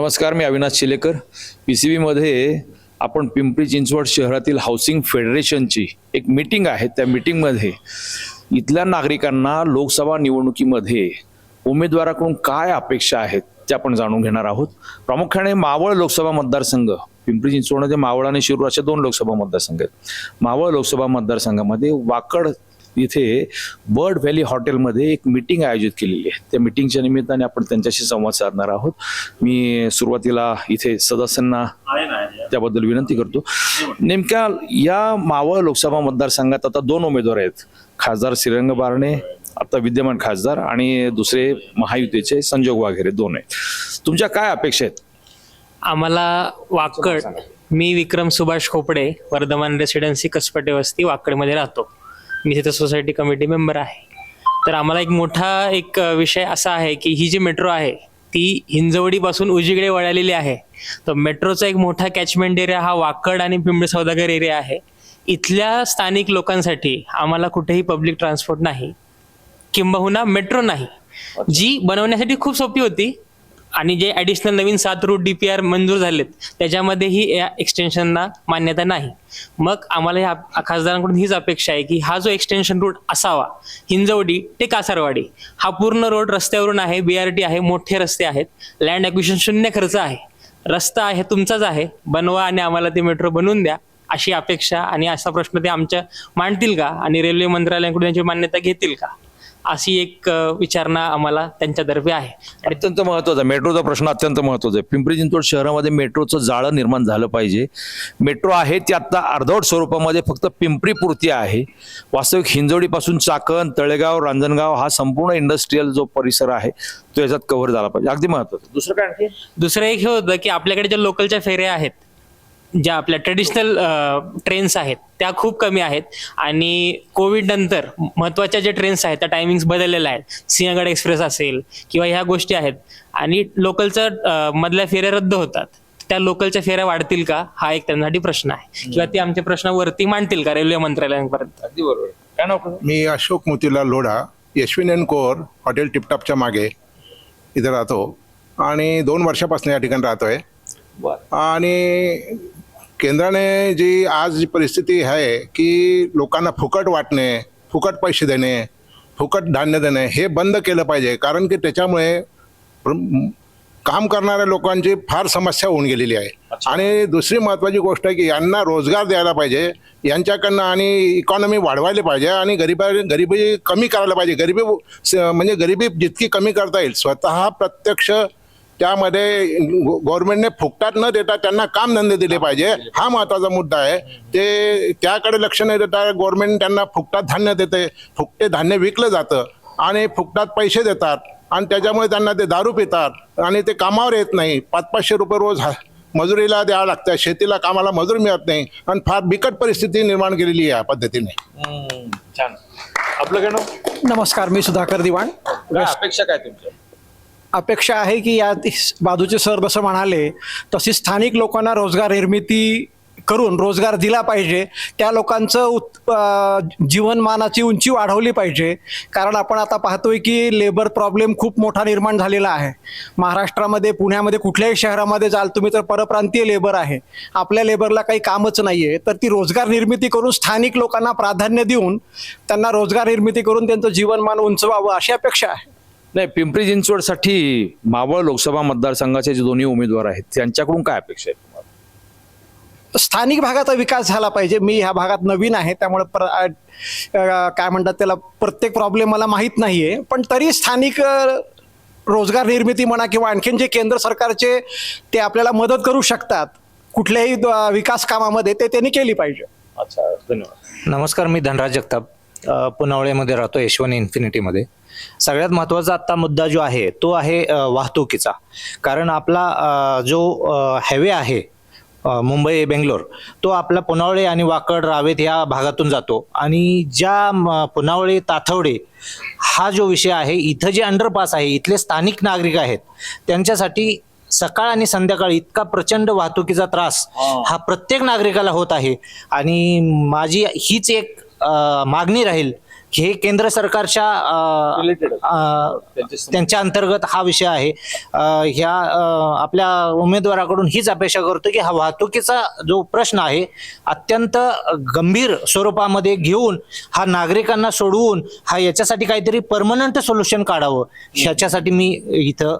नमस्कार मी Avinash Shilekar. P C बीमध्ये आपण पिंपरी चिंचवड शहरातील हाऊसिंग फेडरेशनची एक मीटिंग आहे. त्या मीटिंगमध्ये इथल्या नागरिकांना लोकसभा निवडणुकीमध्ये उमेदवाराकडून काय अपेक्षा आहेत त्या आपण जाणून घेणार आहोत. प्रामुख्याने मावळ लोकसभा मतदारसंघ पिंपरी चिंचवडमध्ये मावळ आणि शिरूर अशा दोन लोकसभा मतदारसंघ आहेत. मावळ लोकसभा मतदारसंघामध्ये वाकड इथे बर्ड व्हॅली हॉटेलमध्ये एक मीटिंग आयोजित केलेली आहे. त्या मीटिंगच्या निमित्ताने आपण त्यांच्याशी संवाद साधणार आहोत. मी सुरुवातीला इथे सदस्यांना त्याबद्दल विनंती करतो. नेमक्या या मावळ लोकसभा मतदारसंघात आता दोन उमेदवार आहेत. खासदार श्रीरंग बारणे आता विद्यमान खासदार आणि दुसरे महायुतीचे संजोग वाघेरे दोन आहेत. तुमच्या काय अपेक्षा आहेत? आम्हाला वाकड मी विक्रम सुभाष खोपडे वर्धमान रेसिडेन्सी कसपटे वस्ती वाकडमध्ये राहतो. मी तिथे सोसायटी कमिटी मेंबर आहे. तर आम्हाला एक मोठा एक विषय असा आहे की ही जी मेट्रो आहे ती हिंजवडीपासून उजीकडे वळालेली आहे. तर मेट्रोचा एक मोठा कॅचमेंट एरिया हा वाकड आणि पिंपरी सौदागर एरिया आहे. इथल्या स्थानिक लोकांसाठी आम्हाला कुठेही पब्लिक ट्रान्सपोर्ट नाही. किंबहुना मेट्रो नाही. जी बनवण्यासाठी खूप सोपी होती. आणि जे ॲडिशनल नवीन सात रूट डी पी आर मंजूर झालेत त्याच्यामध्येही या एक्सटेन्शनला मान्यता नाही. मग आम्हाला ह्या खासदारांकडून हीच अपेक्षा आहे की हा जो एक्सटेन्शन रूट असावा हिंजवडी ते कासारवाडी हा पूर्ण रोड रस्त्यावरून आहे बी आर टी आहे मोठे रस्ते आहेत लँड ॲक्विशन शून्य खर्च आहे. रस्ता आहे तुमचाच आहे बनवा आणि आम्हाला ते मेट्रो बनवून द्या अशी अपेक्षा आणि असा प्रश्न ते आमच्या मांडतील का? आणि रेल्वे मंत्रालयाकडून त्यांची मान्यता घेतील का? अशी एक विचारणा आम्हाला त्यांच्यातर्फे आहे. अत्यंत महत्त्वाचा मेट्रोचा प्रश्न अत्यंत महत्त्वाचा आहे. पिंपरी चिंचवड शहरामध्ये मेट्रोचं जाळं निर्माण झालं पाहिजे. मेट्रो आहे ती आता अर्धवट स्वरूपामध्ये फक्त पिंपरी पुरती आहे. वास्तविक हिंजवडीपासून चाकण तळेगाव रांजणगाव हा संपूर्ण इंडस्ट्रीयल जो परिसर आहे तो याच्यात कव्हर झाला पाहिजे. अगदी महत्वाचं दुसरं काय दुसरं एक हे होतं की आपल्याकडे ज्या लोकलच्या फेऱ्या आहेत ज्या आपल्या ट्रेडिशनल ट्रेन्स आहेत त्या खूप कमी आहेत. आणि कोविड नंतर महत्त्वाच्या जे ट्रेन्स आहेत त्या टायमिंग्स बदललेल्या आहेत. सिंहगड एक्सप्रेस असेल किंवा ह्या गोष्टी आहेत. आणि लोकलचं मधल्या फेऱ्या रद्द होतात. त्या लोकलच्या फेऱ्या वाढतील का? हा एक त्यांच्यासाठी प्रश्न आहे. किंवा ते आमचे प्रश्न वरती मांडतील का रेल्वे मंत्रालयांपर्यंत? अगदी बरोबर. काय नाव मी Ashok Motilal Lodha Yashwin encore hotel टिपटॉपच्या मागे इथे राहतो. आणि दोन वर्षापासून या ठिकाणी राहतोय. आणि केंद्राने जी आज जी परिस्थिती आहे की लोकांना फुकट वाटणे फुकट पैसे देणे फुकट धान्य देणे हे बंद केलं पाहिजे. कारण की त्याच्यामुळे काम करणाऱ्या लोकांची फार समस्या होऊन गेलेली आहे. आणि दुसरी महत्त्वाची गोष्ट आहे की यांना रोजगार द्यायला पाहिजे. यांच्याकडनं आणि इकॉनॉमी वाढवायला पाहिजे आणि गरिबा गरिबी कमी करायला पाहिजे. गरिबी स- म्हणजे गरिबी जितकी कमी करता येईल स्वतः प्रत्यक्ष त्यामध्ये गव्हर्नमेंटने फुकटात न देता त्यांना कामधंदे दिले पाहिजे. हा महत्त्वाचा मुद्दा आहे. ते त्याकडे लक्ष न देता गव्हर्नमेंट त्यांना फुकटात धान्य देते. फुकटे धान्य विकलं जातं आणि फुकटात पैसे देतात आणि त्याच्यामुळे त्यांना ते दारू पितात आणि ते कामावर येत नाही. पाच पाचशे रुपये रोज हा- मजुरीला द्यावं लागतं. शेतीला कामाला मजूर मिळत नाही आणि फार बिकट परिस्थिती निर्माण केलेली आहे या पद्धतीने. छान. आपलं काय नमस्कार मी सुधाकर दिवाण. अपेक्षा काय तुमच्या? अपेक्षा आहे की या बाजूचे सर जसं म्हणाले तशी स्थानिक लोकांना रोजगार निर्मिती करून रोजगार दिला पाहिजे. त्या लोकांचं उत् जीवनमानाची उंची वाढवली पाहिजे. कारण आपण आता पाहतोय की लेबर प्रॉब्लेम खूप मोठा निर्माण झालेला आहे. महाराष्ट्रामध्ये पुण्यामध्ये कुठल्याही शहरामध्ये जाल तुम्ही तर परप्रांतीय लेबर आहे. आपल्या लेबरला काही कामच नाही आहे तर ती रोजगार निर्मिती करून स्थानिक लोकांना प्राधान्य देऊन त्यांना रोजगार निर्मिती करून त्यांचं जीवनमान उंचवावं अशी अपेक्षा आहे. नाही पिंपरी चिंचवडसाठी मावळ लोकसभा मतदारसंघाचे जे दोन्ही उमेदवार आहेत त्यांच्याकडून काय अपेक्षा आहे तुम्हाला? स्थानिक भागाचा विकास झाला पाहिजे. मी ह्या भागात नवीन आहे त्यामुळे काय म्हणतात त्याला प्रत्येक प्रॉब्लेम मला माहीत नाही आहे पण तरी स्थानिक रोजगार निर्मिती म्हणा किंवा आणखीन जे केंद्र सरकारचे ते आपल्याला मदत करू शकतात. कुठल्याही विकास कामामध्ये ते त्यांनी केली पाहिजे. अच्छा धन्यवाद. नमस्कार मी धनराज जगताप. पुनावळेमध्ये राहतो यशवंत इन्फिनिटीमध्ये. सगळ्यात महत्त्वाचा आत्ता मुद्दा जो आहे तो आहे वाहतुकीचा. कारण आपला जो हायवे आहे मुंबई बेंगलोर तो आपला पुनावळे आणि वाकड रावेत या भागातून जातो. आणि ज्या पुनावळे ताथवडे हा जो विषय आहे इथं जे अंडरपास आहे इथले स्थानिक नागरिक आहेत त्यांच्यासाठी सकाळ आणि संध्याकाळी इतका प्रचंड वाहतुकीचा त्रास हा प्रत्येक नागरिकाला होत आहे. आणि माझी हीच एक मागणी राहील हे केंद्र सरकारच्या त्यांच्या अंतर्गत हा विषय आहे. ह्या आपल्या उमेदवाराकडून हीच अपेक्षा करतो की हा वाहतुकीचा जो प्रश्न आहे अत्यंत गंभीर स्वरूपामध्ये घेऊन हा नागरिकांना सोडवून हा याच्यासाठी काहीतरी परमनंट सोल्युशन काढावं. ह्याच्यासाठी मी इथं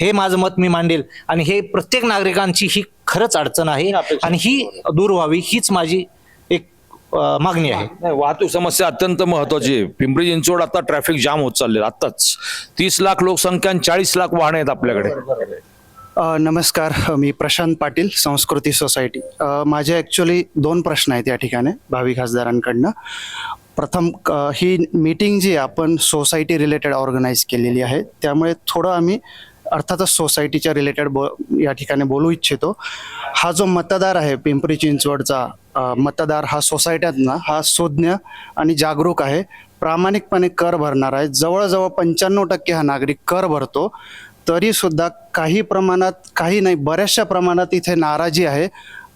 हे माझं मत मी मांडेल. आणि हे प्रत्येक नागरिकांची ही खरंच अडचण आहे आणि ही दूर व्हावी हीच माझी मागणी आहे. नाही वाहतूक समस्या अत्यंत महत्वाची आहे. पिंपरी चिंचवड आता ट्रॅफिक जाम होत चालले आत्ताच तीस लाख लोकसंख्या आणि चाळीस लाख वाहने आहेत आपल्याकडे. अ, नमस्कार. मी प्रशांत पाटील संस्कृती सोसायटी अ, माझे ॲक्च्युली दोन प्रश्न आहेत या ठिकाणी भावी खासदारांकडनं. प्रथम ही मीटिंग जी आपण सोसायटी रिलेटेड ऑर्गनाईज केलेली आहे. त्यामुळे थोडं आम्ही अर्थातच सोसायटीच्या रिलेटेड बो या ठिकाणी बोलू इच्छितो. हा जो मतदार आहे पिंपरी चिंचवडचा मतदार हा सोसायट्यांना हा सुज्ञ आणि जागरूक आहे. प्रामाणिकपणे कर भरणार आहे. जवळजवळ पंच्याण्णव टक्के हा नागरिक कर भरतो. तरी सुद्धा काही प्रमाणात काही नाही बऱ्याचशा प्रमाणात इथे नाराजी आहे.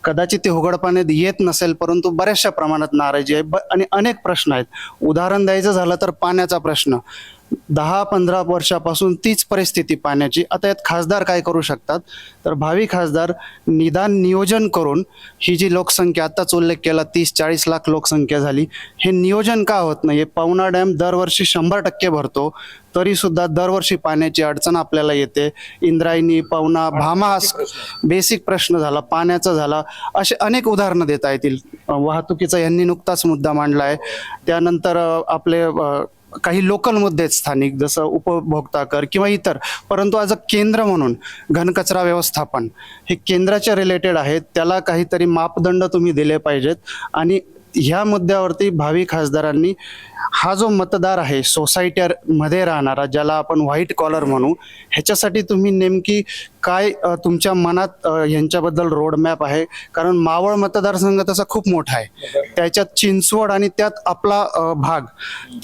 कदाचित ते उघडपणे येत नसेल परंतु बऱ्याचशा प्रमाणात नाराजी आहे. ब आणि अनेक प्रश्न आहेत. उदाहरण द्यायचं झालं तर पाण्याचा प्रश्न. दहा पंधरा वर्षापासून तीच परिस्थिती पाण्याची आता यात खासदार काय करू शकतात? तर भावी खासदार निदान नियोजन करून ही जी लोकसंख्या आत्ताच उल्लेख केला तीस चाळीस लाख लोकसंख्या झाली हे नियोजन का होत नाही? पावना डॅम दरवर्षी शंभर टक्के भरतो तरीसुद्धा दरवर्षी पाण्याची अडचण आपल्याला येते. इंद्रायणी पवना भामा हा बेसिक प्रश्न झाला पाण्याचा झाला असे अनेक उदाहरणं देता येतील. वाहतुकीचा यांनी नुकताच मुद्दा मांडला आहे त्यानंतर आपले काही लोकल मुद्दे आहेत स्थानिक जसं उपभोक्ता कर किंवा इतर. परंतु आज अ केंद्र म्हणून घनकचरा व्यवस्थापन हे केंद्राच्या रिलेटेड आहेत. त्याला काहीतरी मापदंड तुम्ही दिले पाहिजेत. आणि ह्या मुद्द्यावरती भावी खासदारांनी हा जो मतदार आहे सोसायट्यामध्ये राहणारा ज्याला आपण व्हाईट कॉलर म्हणू ह्याच्यासाठी तुम्ही नेमकी काय तुमच्या मनात अ, ह्यांच्याबद्दल रोडमॅप आहे? कारण मावळ मतदारसंघ तसा खूप मोठा आहे. त्याच्यात चिंचवड आणि त्यात आपला भाग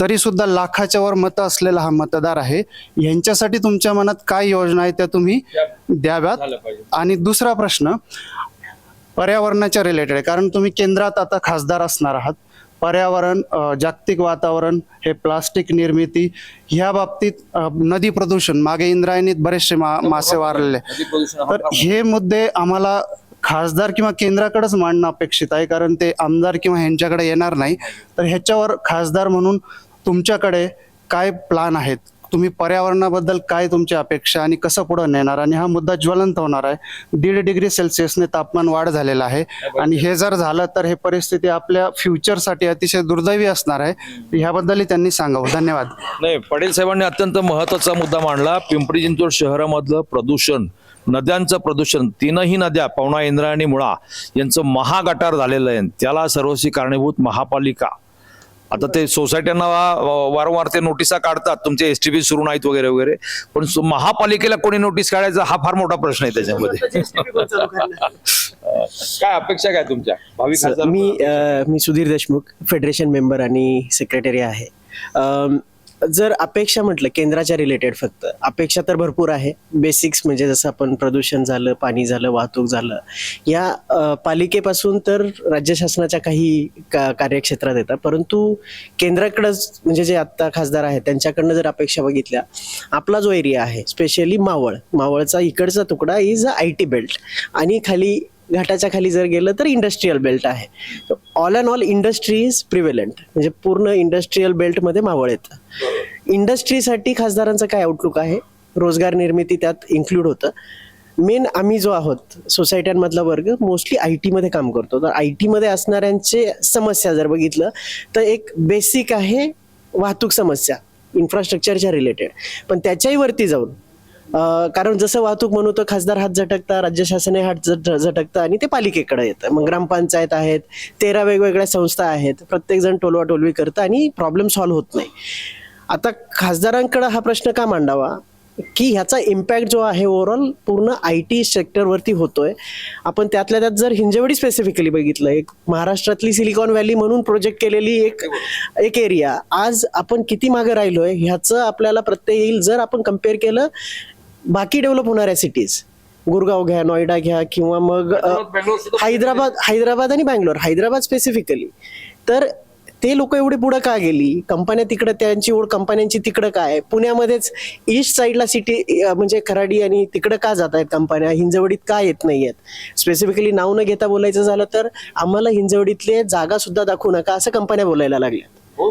तरी सुद्धा लाखाच्या वर मतं असलेला हा मतदार आहे. यांच्यासाठी तुमच्या मनात काय योजना आहे त्या तुम्ही द्याव्यात? आणि दुसरा प्रश्न पर्यावरणाच्या रिलेटेड आहे. कारण तुम्ही केंद्रात आता खासदार असणार आहात. पर्यावरण जागतिक वातावरण हे प्लास्टिक निर्मिती ह्या बाबतीत नदी प्रदूषण मागे इंद्रायणीत बरेचसे मा मासे वारलेले तर हे मुद्दे आम्हाला खासदार किंवा केंद्राकडेच मांडणं अपेक्षित आहे. कारण ते आमदार किंवा ह्यांच्याकडे येणार नाही. तर ह्याच्यावर खासदार म्हणून तुमच्याकडे काय प्लान आहेत? तुम्ही पर्यावरणाबद्दल काय तुमची अपेक्षा आणि कसं पुढं नेणार? आणि हा मुद्दा ज्वलंत होणार आहे. दीड डिग्री सेल्सिअसने तापमान वाढ झालेला आहे. आणि हे जर झालं तर हे परिस्थिती आपल्या फ्युचरसाठी अतिशय दुर्दैवी असणार आहे. ह्याबद्दलही त्यांनी सांगावं. धन्यवाद. नाही पटेल साहेबांनी अत्यंत महत्त्वाचा मुद्दा मांडला. पिंपरी चिंचवड शहरामधलं प्रदूषण नद्यांचं प्रदूषण तीनही नद्या पवना इंद्रा आणि मुळा यांचं महागटार झालेलं आहे. त्याला सर्वस्वी कारणीभूत महापालिका. आता ते सोसायट्यांना वा- वारंवार ते नोटिसा काढतात तुमचे एस टी बी सुरू नाहीत वगैरे वगैरे. पण सु- महापालिकेला कोणी नोटीस काढायचा हा फार मोठा प्रश्न आहे त्याच्यामध्ये. काय अपेक्षा काय तुमच्या? मी मी सुधीर देशमुख फेडरेशन मेंबर आणि सेक्रेटरी आहे. जर अपेक्षा म्हटलं केंद्राच्या रिलेटेड फक्त. अपेक्षा तर भरपूर आहे. बेसिक्स म्हणजे जसं आपण प्रदूषण झालं पाणी झालं वाहतूक झालं. या पालिकेपासून तर राज्य शासनाच्या काही का कार्यक्षेत्रात येतात. परंतु केंद्राकडंच म्हणजे जे आत्ता खासदार आहेत त्यांच्याकडनं जर अपेक्षा बघितल्या आपला जो एरिया आहे स्पेशली मावळ. मावळचा इकडचा तुकडा is a I T belt आणि खाली घाटाच्या खाली जर गेलं तर इंडस्ट्रीयल बेल्ट आहे. All and all industry is prevalent म्हणजे पूर्ण इंडस्ट्रीयल बेल्टमध्ये मावळ येतं. इंडस्ट्रीसाठी खासदारांचं काय आउटलुक आहे? रोजगार निर्मिती त्यात इन्क्लूड होतं. मेन आम्ही जो आहोत सोसायट्यांमधला वर्ग मोस्टली आय टीमध्ये काम करतो. तर आय टीमध्ये असणाऱ्यांचे समस्या जर बघितलं तर एक बेसिक आहे वाहतूक समस्या इन्फ्रास्ट्रक्चरच्या रिलेटेड पण त्याच्याही वरती जाऊन कारण जसं वाहतूक म्हणू तर खासदार हात झटकता राज्य शासने हात झट- झटकतं आणि ते पालिकेकडे येतं. मग ग्रामपंचायत आहेत तेरा वेगवेगळ्या संस्था आहेत प्रत्येकजण टोलवाटोलवी टोलवा टोलवी करतं आणि प्रॉब्लेम सॉल्व्ह होत नाही. आता खासदारांकडे हा प्रश्न का मांडावा? की ह्याचा इम्पॅक्ट जो आहे ओव्हरऑल पूर्ण आय टी सेक्टरवरती होतोय. आपण त्यातल्या त्यात जर हिंजेवडी स्पेसिफिकली बघितलं एक महाराष्ट्रातली सिलिकॉन व्हॅली म्हणून प्रोजेक्ट केलेली एक एक एरिया आज आपण किती मागे राहिलोय? ह्याचं आपल्याला प्रत्यय येईल जर आपण कंपेअर केलं बाकी डेव्हलप होणाऱ्या सिटीज गुरगाव घ्या नोएडा घ्या किंवा मग हैदराबाद हैदराबाद आणि बँगलोर हैदराबाद स्पेसिफिकली तर ते लोक एवढे पुढं का गेली? कंपन्या तिकडं त्यांची ओढ कंपन्यांची तिकडं काय? पुण्यामध्येच ईस्ट साईडला सिटी म्हणजे खराडी आणि तिकडं का जात आहेत कंपन्या? हिंजवडीत का येत नाही आहेत? स्पेसिफिकली नाव न घेता बोलायचं झालं तर आम्हाला हिंजवडीतले जागा सुद्धा दाखवू नका असं कंपन्या बोलायला लागल्या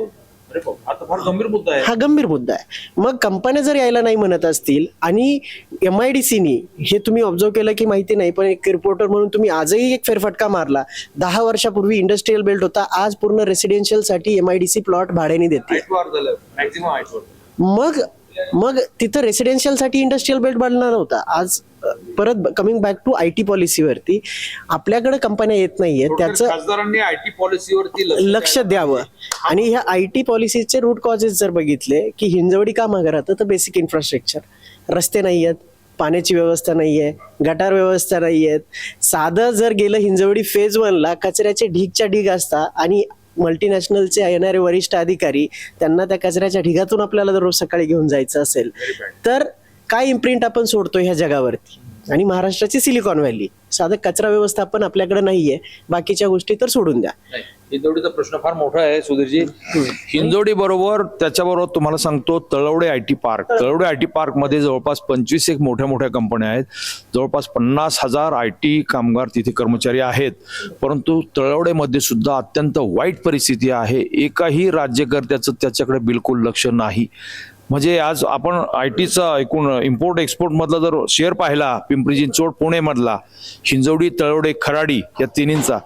आता फार गंभीर मुद्दा आहे. हा गंभीर मुद्दा आहे. मग कंपन्या जर यायला नाही म्हणत असतील आणि एम आय डी सीनी हे तुम्ही ऑब्झर्व केलं की माहिती नाही पण एक रिपोर्टर म्हणून तुम्ही आजही एक फेरफटका मारला. दहा वर्षापूर्वी इंडस्ट्रीयल बेल्ट होता आज पूर्ण रेसिडेन्शियलसाठी M I D C plot भाड्याने देते. मग मग तिथं रेसिडेन्शियलसाठी इंडस्ट्रीयल बेल्ट बनणार नव्हता आज परत coming back to I T पॉलिसीवरती आपल्याकडे कंपन्या येत नाहीयेत त्याचं खासदारांनी आयटी पॉलिसीवरती लक्ष द्यावं. आणि ह्या आय टी पॉलिसीचे रूट कॉजेस जर बघितले की हिंजवडी का मागं राहतं तर बेसिक इन्फ्रास्ट्रक्चर रस्ते नाही आहेत पाण्याची व्यवस्था नाही आहे गटार व्यवस्था नाही आहेत साधं जर गेलं हिंजवडी फेज वनला कचऱ्याचे ढीगच्या ढीग असता आणि मल्टीनॅशनलचे येणारे वरिष्ठ अधिकारी त्यांना त्या कचऱ्याच्या ढिगातून आपल्याला दररोज सकाळी घेऊन जायचं असेल. तर काय इम्प्रिंट आपण सोडतो ह्या जगावरती? आणि महाराष्ट्राची सिलिकॉन व्हॅली. साधं कचरा व्यवस्थापन आपल्याकडे नाहीये. बाकीच्या गोष्टी तर सोडून द्या. नाही हिंजवडीचा प्रश्न फार मोठा आहे सुधीरजी. हिंजवडी बरोबर त्याच्याबरोबर तुम्हाला सांगतो Talawade I T park. Talawade I T पार्कमध्ये जवळपास पंचवीस एक मोठ्या मोठ्या कंपन्या आहेत. जवळपास पन्नास हजार आय टी कामगार तिथे कर्मचारी आहेत. परंतु तळवडेमध्ये सुद्धा अत्यंत वाईट परिस्थिती आहे. एकाही राज्यकर्त्याचं त्याच्याकडे बिलकुल लक्ष नाही. म्हणजे आज आपण आय टीचा एकूण इम्पोर्ट एक्सपोर्ट मधला जर शेअर पाहिला पिंपरी चिंचवड पुणे मधला हिंजवडी तळवडे खराडी या तिन्हींचा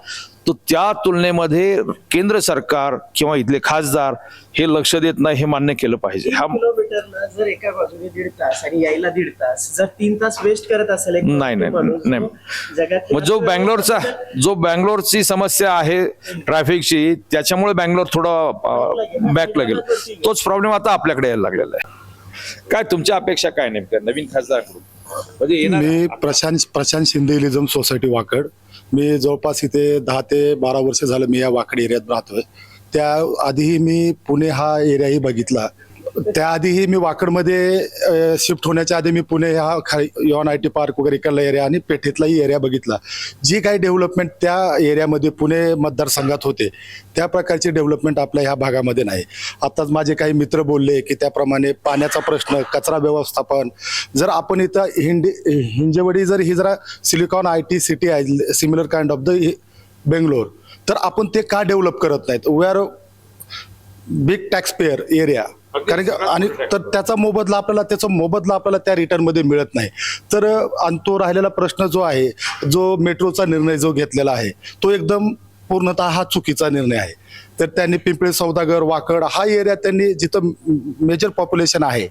तो त्या तुलनेमध्ये केंद्र सरकार किंवा इथले खासदार हे लक्ष देत नाही हे मान्य केलं पाहिजे. हा किलोमीटरला जर एका बाजूने दीड तास आणि यायला दीड तास जर तीन तास वेस्ट करत असेल एक नाही, नाही, माणूस, नाही. तो जगात मग जो बँगलोरचा जो बँगलोरची समस्या आहे ट्रॅफिकची त्याच्यामुळे बँगलोर थोडं बॅकला गेलं. तोच प्रॉब्लेम आता आपल्याकडे यायला लागलेला आहे. काय तुमच्या अपेक्षा काय नेमक्या? नवीन खासदाराकडून म्हणजे येणार मी प्रशांत प्रशांत शिंदे इलिझम सोसायटी वाकड. मी जवळपास इथे दहा ते बारा वर्ष झालं मी या वाकड एरियात राहतोय. त्या आधीही मी पुणे हा एरियाही बघितला. त्याआधीही मी वाकडमध्ये शिफ्ट होण्याच्या आधी मी पुणे हा खा यॉन आय टी पार्क वगैरे इकडला एरिया आणि पेठेतलाही एरिया बघितला. जी काही डेव्हलपमेंट त्या एरियामध्ये पुणे मतदारसंघात होते त्या प्रकारची डेव्हलपमेंट आपल्या ह्या भागामध्ये नाही. आत्ताच माझे काही मित्र बोलले की त्याप्रमाणे पाण्याचा प्रश्न कचरा व्यवस्थापन जर आपण इथं हिंडी हिंजेवडी जर ही जरा सिलिकॉन आय टी सिटी आहे similar kind of the Bangalore तर आपण ते का डेव्हलप करत नाहीत? We are big taxpayer area कारण की आणि तर त्याचा मोबदला आपल्याला त्याचा मोबदला आपल्याला त्या रिटर्नमध्ये मिळत नाही. तर आणि तो राहिलेला प्रश्न जो आहे जो मेट्रोचा निर्णय जो घेतलेला आहे तो एकदम पूर्णतः हा चुकीचा निर्णय आहे. तर त्यांनी पिंपळे सौदागर वाकड हा एरिया त्यांनी जिथं मेजर पॉप्युलेशन आहे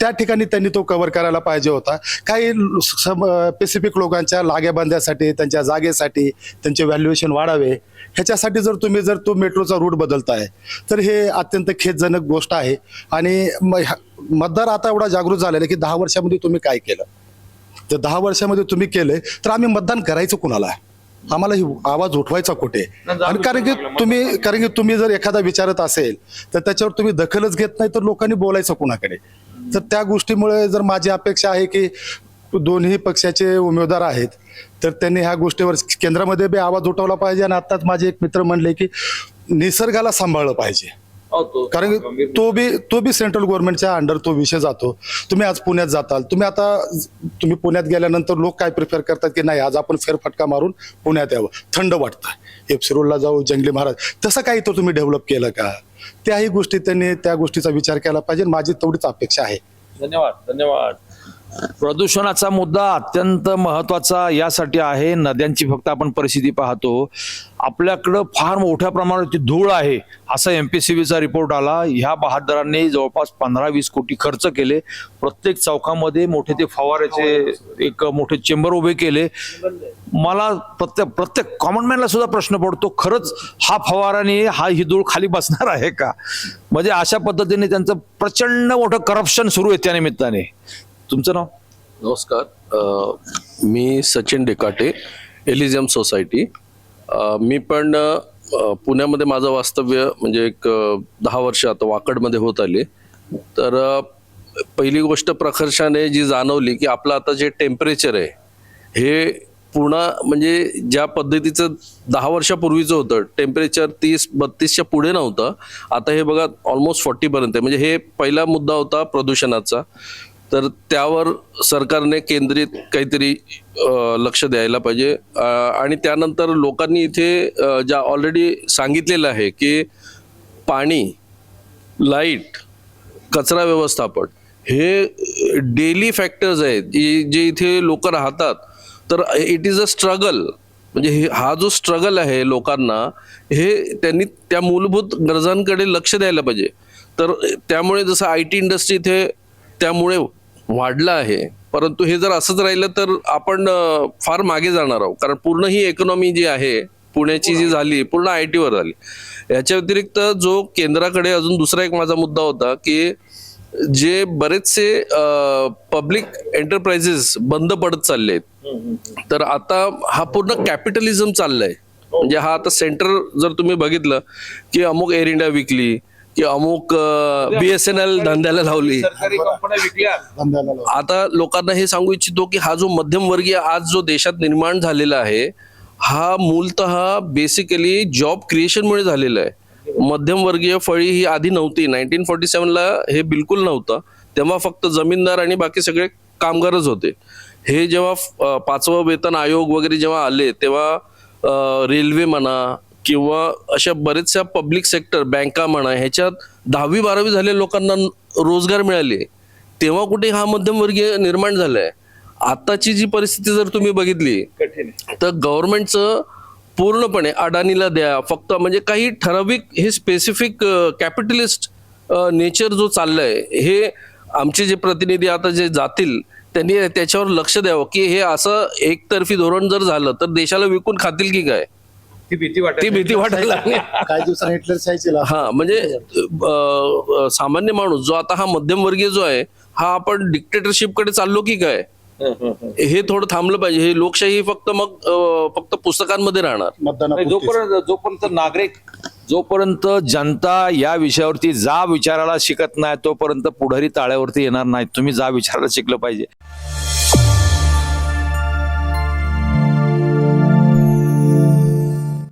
त्या ठिकाणी त्यांनी तो कव्हर करायला पाहिजे होता. काही स्पेसिफिक लोकांच्या लाग्या बांध्यासाठी त्यांच्या जागेसाठी त्यांचे व्हॅल्युएशन वाढावे ह्याच्यासाठी जर तुम्ही जर तो मेट्रोचा रूट बदलताय तर हे अत्यंत खेदजनक गोष्ट आहे. आणि मतदार आता एवढा जागृत झालेला आहे की दहा वर्षामध्ये तुम्ही काय केलं? तर दहा वर्षामध्ये तुम्ही केले तर आम्ही मतदान करायचं कुणाला? आम्हाला ही आवाज उठवायचा कुठे? आणि कारण की तुम्ही कारण की तुम्ही जर एखादा विचारत असेल तर त्याच्यावर तुम्ही दखलच घेत नाही तर लोकांनी बोलायचं कुणाकडे? तर त्या गोष्टीमुळे जर माझी अपेक्षा आहे की दोन्ही पक्षाचे उमेदवार आहेत तर त्यांनी ह्या गोष्टीवर केंद्रामध्ये बी आवाज उठवला पाहिजे आणि आताच माझे एक मित्र म्हणले की निसर्गाला सांभाळलं पाहिजे. कारण की तो बी तो बी सेंट्रल गव्हर्नमेंटच्या अंडर तो विषय जातो. तुम्ही आज पुण्यात जाताल तुम्ही आता तुम्ही पुण्यात गेल्यानंतर लोक काय प्रिफर करतात की नाही आज आपण फेरफटका मारून पुण्यात यावं. थंड वाटतं एप्सिरोलला जाऊ जंगली महाराज तसं काही तर तुम्ही डेव्हलप केलं का? त्याही गोष्टी त्यांनी त्या गोष्टीचा विचार केला पाहिजे. माझी तेवढीच अपेक्षा आहे. धन्यवाद धन्यवाद. प्रदूषणाचा मुद्दा अत्यंत महत्त्वाचा यासाठी आहे. नद्यांची फक्त आपण परिस्थिती पाहतो. आपल्याकडं फार मोठ्या प्रमाणात धूळ आहे असा एम पी सी बीचा रिपोर्ट आला. ह्या बहादरांनी जवळपास पंधरा वीस कोटी खर्च केले. प्रत्येक चौकामध्ये मोठे ते फवाऱ्याचे एक मोठे चेंबर उभे केले. मला प्रत्येक प्रत्येक कॉमनमॅनला सुद्धा प्रश्न पडतो खरंच हा फवाराने हा ही धूळ खाली बसणार आहे का? म्हणजे अशा पद्धतीने त्यांचं प्रचंड मोठं करप्शन सुरू आहे त्या निमित्ताने. तुमचं नाव? नमस्कार. मी सचिन डेकाटे एलिझियम सोसायटी मी पण पुण्यामध्ये माझं वास्तव्य म्हणजे एक दहा वर्ष आता वाकडमध्ये होत आले. तर पहिली गोष्ट प्रकर्षाने जी जाणवली की आपलं आता जे टेम्परेचर आहे हे पुन्हा म्हणजे ज्या पद्धतीचं दहा वर्षापूर्वीचं होतं टेम्परेचर तीस बत्तीसच्या पुढे नव्हतं. आता हे बघा ऑलमोस्ट फॉर्टीपर्यंत आहे. म्हणजे हे पहिला मुद्दा होता प्रदूषणाचा. तर त्यावर सरकारने केंद्रित काहीतरी लक्ष द्यायला पाहिजे. आणि त्यानंतर लोकांनी इथे ज्या ऑलरेडी सांगितलेलं आहे की पाणी लाइट कचरा व्यवस्थापन हे डेली फॅक्टर्स आहेत. जे जे इथे लोक राहतात तर इट इज अ स्ट्रगल म्हणजे हे हा जो स्ट्रगल आहे लोकांना हे त्यांनी त्या मूलभूत गरजांकडे लक्ष द्यायला पाहिजे. तर त्यामुळे जसं आय टी इंडस्ट्री इथे त्यामुळे वाढलं आहे. परंतु हे जर असंच राहिलं तर आपण फार मागे जाणार आहोत. कारण पूर्ण ही इकॉनॉमी जी आहे पुण्याची जी झाली पूर्ण आय टीवर झाली याच्या व्यतिरिक्त जो केंद्राकडे अजून दुसरा एक माझा मुद्दा होता की जे बरेचसे पब्लिक एंटरप्राइजेस बंद पडत चालले आहेत तर आता हा पूर्ण कॅपिटलिझम चाललाय. म्हणजे हा आता सेंटर जर तुम्ही बघितलं की अमुक एअर इंडिया विकली की अमुक बी एस एन एल धंद्याला लावली. सरकारी कंपन्या विकल्या. आता लोकांना हे सांगू इच्छितो की हा जो मध्यमवर्गीय आज जो देशात निर्माण झालेला आहे हा मूलतः बेसिकली जॉब क्रिएशनमुळे झालेला आहे. मध्यमवर्गीय फळी ही आधी नव्हती. नाईन्टीन फॉर्टी सेवनला हे बिलकुल नव्हतं. तेव्हा फक्त जमीनदार आणि बाकी सगळे कामगारच होते. हे जेव्हा पाचवं वेतन आयोग वगैरे जेव्हा आले तेव्हा रेल्वे म्हणा किंवा अशा बरेचशा पब्लिक सेक्टर बँका म्हणा ह्याच्यात दहावी बारावी झालेल्या लोकांना रोजगार मिळाले. तेव्हा कुठे हा मध्यमवर्गीय निर्माण झालाय? आताची जी परिस्थिती जर तुम्ही बघितली तर गव्हर्नमेंटचं पूर्णपणे अडाणीला द्या. फक्त म्हणजे काही ठराविक हे स्पेसिफिक कॅपिटलिस्ट नेचर जो चाललाय हे आमचे जे प्रतिनिधी आता जे जातील त्यांनी त्याच्यावर लक्ष द्यावं की हे असं एकतर्फी धोरण जर झालं तर देशाला विकून खातील की काय? ती भीती वाटत ती भीती वाटायला लागली. काही दिवसांनी हिटलर शाहीची हा म्हणजे अ, सामान्य माणूस जो आता हा मध्यमवर्गीय जो आहे हा आपण डिक्टेटरशिपकडे चाललो की काय? हे थोडं थांबलं पाहिजे. हे लोकशाही फक्त मग अ, फक्त पुस्तकांमध्ये राहणार. मतदानापुरतीच. जोपर्यंत जोपर्यंत नागरिक जोपर्यंत जनता या विषयावरती जा विचारायला शिकत नाही तोपर्यंत पुढारी ताळ्यावरती येणार नाही. तुम्ही जा विचारायला शिकलं पाहिजे.